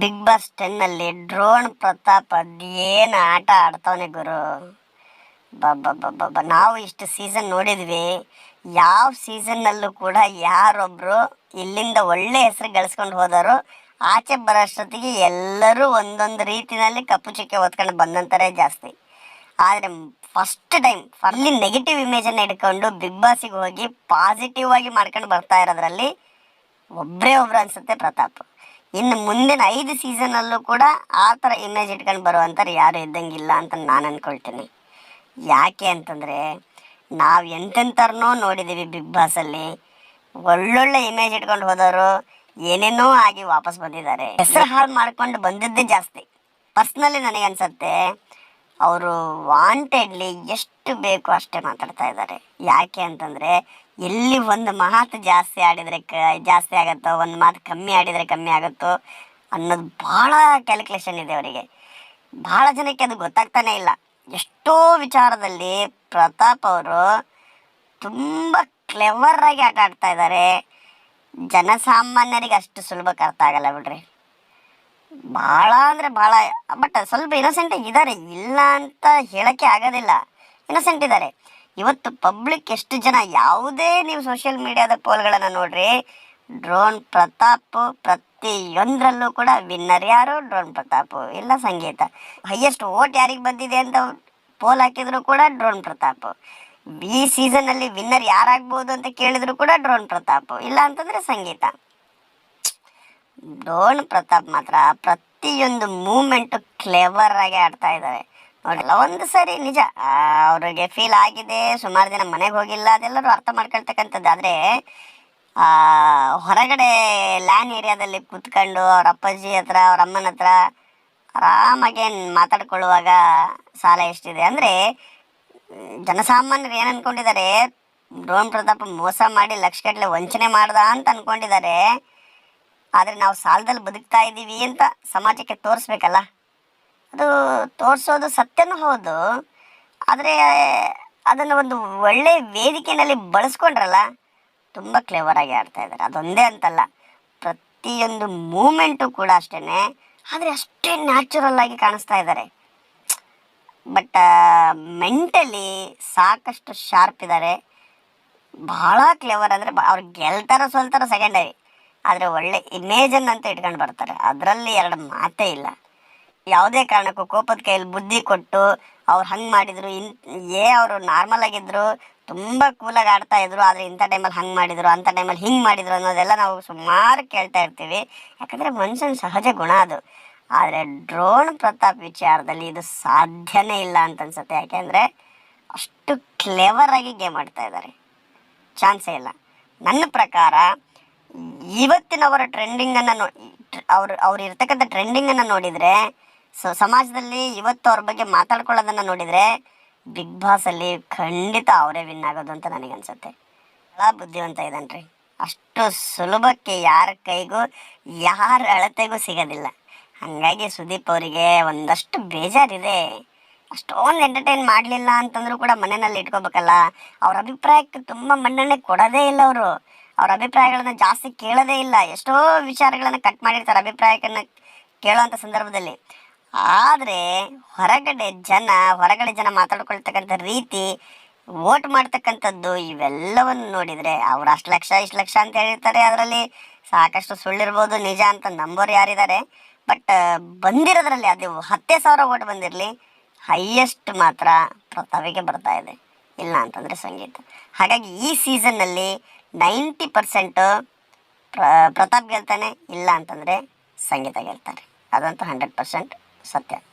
Big Boss ten ಅಲ್ಲಿ drone Pratap ಅದೇನು ಆಟ ಆಡ್ತಾವನೆ ಗುರು. ಬಬ್ಬ ನಾವು ಇಷ್ಟು ಸೀಸನ್ ನೋಡಿದ್ವಿ. ಯಾವ ಸೀಸನ್ನಲ್ಲೂ ಕೂಡ ಯಾರೊಬ್ಬರು ಇಲ್ಲಿಂದ ಒಳ್ಳೆ ಹೆಸರು ಗಳಿಸ್ಕೊಂಡು ಹೋದರು ಆಚೆ ಬರೋಷ್ಟೊತ್ತಿಗೆ ಎಲ್ಲರೂ ಒಂದೊಂದು ರೀತಿಯಲ್ಲಿ ಕಪ್ಪು ಚುಕ್ಕೆ ಹೊತ್ಕೊಂಡು ಬಂದಂತಾರೆ ಜಾಸ್ತಿ. ಆದರೆ ಫಸ್ಟ್ ಟೈಮ್ ಅಲ್ಲಿ ನೆಗೆಟಿವ್ ಇಮೇಜನ್ನು ಇಟ್ಕೊಂಡು ಬಿಗ್ ಬಾಸಿಗೆ ಹೋಗಿ ಪಾಸಿಟಿವ್ ಆಗಿ ಮಾಡ್ಕೊಂಡು ಬರ್ತಾ ಇರೋದ್ರಲ್ಲಿ ಒಬ್ಬರೇ ಒಬ್ರು ಅನಿಸುತ್ತೆ ಪ್ರತಾಪ್. ಇನ್ನು ಮುಂದಿನ ಐದು ಸೀಸನಲ್ಲೂ ಕೂಡ ಆ ಥರ ಇಮೇಜ್ ಇಟ್ಕೊಂಡು ಬರುವಂಥವ್ರು ಯಾರು ಇದ್ದಂಗಿಲ್ಲ ಅಂತ ನಾನು ಅಂದ್ಕೊಳ್ತೀನಿ ಯಾಕೆ ಅಂತಂದ್ರೆ, ನಾವು ಎಂತೆಂಥವ್ರನ್ನೋ ನೋಡಿದ್ದೀವಿ ಬಿಗ್ ಬಾಸಲ್ಲಿ ಒಳ್ಳೊಳ್ಳೆ ಇಮೇಜ್ ಇಟ್ಕೊಂಡು ಹೋದವರು ಏನೇನೋ ಆಗಿ ವಾಪಸ್ ಬಂದಿದ್ದಾರೆ. ಹೆಸರು ಹಾಳು ಮಾಡ್ಕೊಂಡು ಬಂದಿದ್ದೇ ಜಾಸ್ತಿ. ಪರ್ಸ್ನಲಿ ನನಗನ್ಸತ್ತೆ ಅವರು ವಾಂಟೆಡ್ಲಿ ಎಷ್ಟು ಬೇಕೋ ಅಷ್ಟೇ ಮಾತಾಡ್ತಾ ಇದ್ದಾರೆ. ಯಾಕೆ ಅಂತಂದರೆ ಎಲ್ಲಿ ಒಂದು ಮಾತು ಜಾಸ್ತಿ ಆಡಿದರೆ ಕ, ಜಾಸ್ತಿ ಆಗುತ್ತೋ, ಒಂದು ಮಾತು ಕಮ್ಮಿ ಆಡಿದರೆ ಕಮ್ಮಿ ಆಗುತ್ತೋ ಅನ್ನೋದು ಭಾಳ ಕ್ಯಾಲ್ಕುಲೇಷನ್ ಇದೆ ಅವರಿಗೆ. ಭಾಳ ಜನಕ್ಕೆ ಅದು ಗೊತ್ತಾಗ್ತಾನೆ ಇಲ್ಲ. ಎಷ್ಟೋ ವಿಚಾರದಲ್ಲಿ ಪ್ರತಾಪ್ ಅವರು ತುಂಬ ಕ್ಲೆವರ್ ಆಗಿ ಆಟ ಆಡ್ತಾ ಇದ್ದಾರೆ. ಜನಸಾಮಾನ್ಯರಿಗೆ ಅಷ್ಟು ಸುಲಭಕ್ಕೆ ಅರ್ಥ ಆಗಲ್ಲ ಬಿಡ್ರಿ. ಭಾಳ ಅಂದರೆ ಭಾಳ ಬಟ್ ಸ್ವಲ್ಪ ಇನ್ನೊಸೆಂಟ್ ಇದ್ದಾರೆ. ಇಲ್ಲ ಅಂತ ಹೇಳೋಕ್ಕೆ ಆಗೋದಿಲ್ಲ. ಇನ್ನೊಸೆಂಟ್ ಇದ್ದಾರೆ. ಇವತ್ತು ಪಬ್ಲಿಕ್ ಎಷ್ಟು ಜನ ಯಾವುದೇ ನೀವು ಸೋಷಿಯಲ್ ಮೀಡಿಯಾದ ಪೋಲ್ಗಳನ್ನು ನೋಡ್ರಿ ಡ್ರೋನ್ ಪ್ರತಾಪ್ ಪ್ರತಿಯೊಂದರಲ್ಲೂ ಕೂಡ ವಿನ್ನರ್ ಯಾರು? ಡ್ರೋನ್ ಪ್ರತಾಪ್ ಇಲ್ಲ ಸಂಗೀತ. ಹೈಯೆಸ್ಟ್ ಓಟ್ ಯಾರಿಗೆ ಬಂದಿದೆ ಅಂತ ಪೋಲ್ ಹಾಕಿದ್ರು ಕೂಡ ಡ್ರೋನ್ ಪ್ರತಾಪ್. ಈ ಸೀಸನ್ನಲ್ಲಿ ವಿನ್ನರ್ ಯಾರಾಗ್ಬೋದು ಅಂತ ಕೇಳಿದ್ರು ಕೂಡ ಡ್ರೋನ್ ಪ್ರತಾಪ್. ಇಲ್ಲ ಅಂತಂದ್ರೆ ಸಂಗೀತ. ಡ್ರೋನ್ ಪ್ರತಾಪ್ ಮಾತ್ರ ಪ್ರತಿಯೊಂದು ಮೂಮೆಂಟು ಕ್ಲೆವರ್ ಆಗಿ ಆಡ್ತಾ ಇದ್ದಾರೆ ನೋಡಲ್ಲ ಒಂದು ಸರಿ, ನಿಜ. ಅವ್ರಿಗೆ ಫೀಲ್ ಆಗಿದೆ, ಸುಮಾರು ದಿನ ಮನೆಗೆ ಹೋಗಿಲ್ಲ, ಅದೆಲ್ಲರೂ ಅರ್ಥ ಮಾಡ್ಕೊಳ್ತಕ್ಕಂಥದ್ದು. ಆದರೆ ಹೊರಗಡೆ ಲ್ಯಾನ್ ಏರಿಯಾದಲ್ಲಿ ಕೂತ್ಕೊಂಡು ಅವ್ರ ಅಪ್ಪಾಜಿ ಹತ್ರ, ಅವ್ರ ಅಮ್ಮನ ಹತ್ರ ಆರಾಮಾಗಿ ಮಾತಾಡ್ಕೊಳ್ಳುವಾಗ ಸಾಲ ಎಷ್ಟಿದೆ? ಅಂದರೆ, ಜನಸಾಮಾನ್ಯರು ಏನು ಅಂದ್ಕೊಂಡಿದ್ದಾರೆ ಡ್ರೋನ್ ಪ್ರತಾಪ್ ಮೋಸ ಮಾಡಿ ಲಕ್ಷಗಟ್ಟಲೆ ವಂಚನೆ ಮಾಡ್ದ ಅಂತ ಅಂದ್ಕೊಂಡಿದ್ದಾರೆ ಆದರೆ ನಾವು ಸಾಲದಲ್ಲಿ ಬದುಕ್ತಾ ಇದ್ದೀವಿ ಅಂತ ಸಮಾಜಕ್ಕೆ ತೋರಿಸ್ಬೇಕಲ್ಲ. ಅದು ತೋರಿಸೋದು ಸತ್ಯನೂ ಹೌದು. ಆದರೆ ಅದನ್ನು ಒಂದು ಒಳ್ಳೆ ವೇದಿಕೆಯಲ್ಲಿ ಬಳಸ್ಕೊಂಡ್ರಲ್ಲ, ತುಂಬ ಕ್ಲೇವರಾಗಿ ಆಡ್ತಾ ಇದ್ದಾರೆ ಅದೊಂದೇ ಅಂತಲ್ಲ, ಪ್ರತಿಯೊಂದು ಮೂಮೆಂಟು ಕೂಡ ಅಷ್ಟೇ ಆದರೆ ಅಷ್ಟೇ ನ್ಯಾಚುರಲ್ ಆಗಿ ಕಾಣಿಸ್ತಾ ಇದ್ದಾರೆ ಬಟ್ ಮೆಂಟಲಿ ಸಾಕಷ್ಟು ಶಾರ್ಪ್ ಇದ್ದಾರೆ ಭಾಳ ಕ್ಲೇವರ್ ಅಂದರೆ ಅವ್ರು ಗೆಲ್ತಾರೋ ಸೋಲ್ತಾರೋ ಸೆಕೆಂಡರಿ ಆದರೆ ಒಳ್ಳೆ ಇಮೇಜನ್ನು ಅಂತ ಇಟ್ಕೊಂಡು ಬರ್ತಾರೆ. ಅದರಲ್ಲಿ ಎರಡು ಮಾತೇ ಇಲ್ಲ. ಯಾವುದೇ ಕಾರಣಕ್ಕೂ ಕೋಪದ ಕೈಯಲ್ಲಿ ಬುದ್ಧಿ ಕೊಟ್ಟು ಅವ್ರು ಹಂಗೆ ಮಾಡಿದ್ರು, ಇನ್, ಏ ಅವರು ನಾರ್ಮಲ್ ಆಗಿದ್ರು, ತುಂಬ ಕೂಲಾಗಿ ಆಡ್ತಾ ಇದ್ರು, ಆದರೆ ಇಂಥ ಟೈಮಲ್ಲಿ ಹಂಗೆ ಮಾಡಿದ್ರು, ಅಂಥ ಟೈಮಲ್ಲಿ ಹಿಂಗೆ ಮಾಡಿದ್ರು ಅನ್ನೋದೆಲ್ಲ ನಾವು ಸುಮಾರು ಕೇಳ್ತಾ ಇರ್ತೀವಿ. ಯಾಕಂದರೆ ಮನುಷ್ಯನ ಸಹಜ ಗುಣ ಅದು. ಆದರೆ ಡ್ರೋನ್ ಪ್ರತಾಪ್ ವಿಚಾರದಲ್ಲಿ ಇದು ಸಾಧ್ಯನೇ ಇಲ್ಲ ಅಂತ ಅನ್ಸುತ್ತೆ. ಯಾಕೆಂದರೆ ಅಷ್ಟು ಕ್ಲೆವರ್ ಆಗಿ ಗೇಮ್ ಆಡ್ತಾ ಇದ್ದಾರೆ ಚಾನ್ಸೇ ಇಲ್ಲ. ನನ್ನ ಪ್ರಕಾರ ಇವತ್ತಿನವರ ಟ್ರೆಂಡಿಂಗನ್ನು ನೋ ಅವ್ರು ಅವ್ರು ಇರ್ತಕ್ಕಂಥ ಟ್ರೆಂಡಿಂಗನ್ನು ನೋಡಿದರೆ ಸೊ, ಸಮಾಜದಲ್ಲಿ ಇವತ್ತು ಅವ್ರ ಬಗ್ಗೆ ಮಾತಾಡ್ಕೊಳ್ಳೋದನ್ನ ನೋಡಿದರೆ ಬಿಗ್ ಬಾಸಲ್ಲಿ ಖಂಡಿತ ಅವರೇ ವಿನ್ ಆಗೋದು ಅಂತ ನನಗೆ ಅನ್ಸುತ್ತೆ ಭಾಳ ಬುದ್ಧಿವಂತ ಇದ್ದಾನ್ರಿ ಅಷ್ಟು ಸುಲಭಕ್ಕೆ ಯಾರ ಕೈಗೂ, ಯಾರ ಅಳತೆಗೂ ಸಿಗೋದಿಲ್ಲ. ಹಾಗಾಗಿ ಸುದೀಪ್ ಅವರಿಗೆ ಒಂದಷ್ಟು ಬೇಜಾರಿದೆ. ಅಷ್ಟೊಂದು ಎಂಟರ್ಟೈನ್ ಮಾಡಲಿಲ್ಲ ಅಂತಂದ್ರೂ ಕೂಡ ಮನೆಯಲ್ಲಿ ಇಟ್ಕೋಬೇಕಲ್ಲ. ಅವ್ರ ಅಭಿಪ್ರಾಯಕ್ಕೆ ತುಂಬ ಮನ್ನಣೆ ಕೊಡೋದೇ ಇಲ್ಲ ಅವರು. ಅವ್ರ ಅಭಿಪ್ರಾಯಗಳನ್ನ ಜಾಸ್ತಿ ಕೇಳೋದೇ ಇಲ್ಲ. ಎಷ್ಟೋ ವಿಚಾರಗಳನ್ನ ಕಟ್ ಮಾಡಿರ್ತಾರೆ ಅಭಿಪ್ರಾಯಕ್ಕನ್ನ ಕೇಳುವಂಥ ಸಂದರ್ಭದಲ್ಲಿ. ಆದರೆ ಹೊರಗಡೆ ಜನ ಹೊರಗಡೆ ಜನ ಮಾತಾಡ್ಕೊಳ್ತಕ್ಕಂಥ ರೀತಿ, ವೋಟ್ ಮಾಡ್ತಕ್ಕಂಥದ್ದು ಇವೆಲ್ಲವನ್ನು ನೋಡಿದರೆ ಅವ್ರು ಅಷ್ಟು ಲಕ್ಷ, ಇಷ್ಟು ಲಕ್ಷ ಅಂತ ಹೇಳಿರ್ತಾರೆ ಅದರಲ್ಲಿ. ಸಾಕಷ್ಟು ಸುಳ್ಳಿರ್ಬೋದು, ನಿಜ ಅಂತ ನಂಬೋರು ಯಾರಿದ್ದಾರೆ. ಬಟ್, ಬಂದಿರೋದ್ರಲ್ಲಿ ಅದು ಹತ್ತೇ ಸಾವಿರ ವೋಟ್ ಬಂದಿರಲಿ, ಹೈಯೆಸ್ಟ್ ಮಾತ್ರ ಪ್ರತಾಪಿಗೆ ಬರ್ತಾ ಇದೆ. ಇಲ್ಲ ಅಂತಂದರೆ ಸಂಗೀತ. ಹಾಗಾಗಿ ಈ ಸೀಸನ್ನಲ್ಲಿ ನೈಂಟಿ ಪರ್ಸೆಂಟು ಪ್ರ, ಪ್ರತಾಪ್ ಗೆಲ್ತಾನೆ, ಇಲ್ಲ ಅಂತಂದರೆ ಸಂಗೀತ ಗೆಲ್ತಾರೆ. ಅದಂತೂ ಹಂಡ್ರೆಡ್ ಪರ್ಸೆಂಟ್ Santai.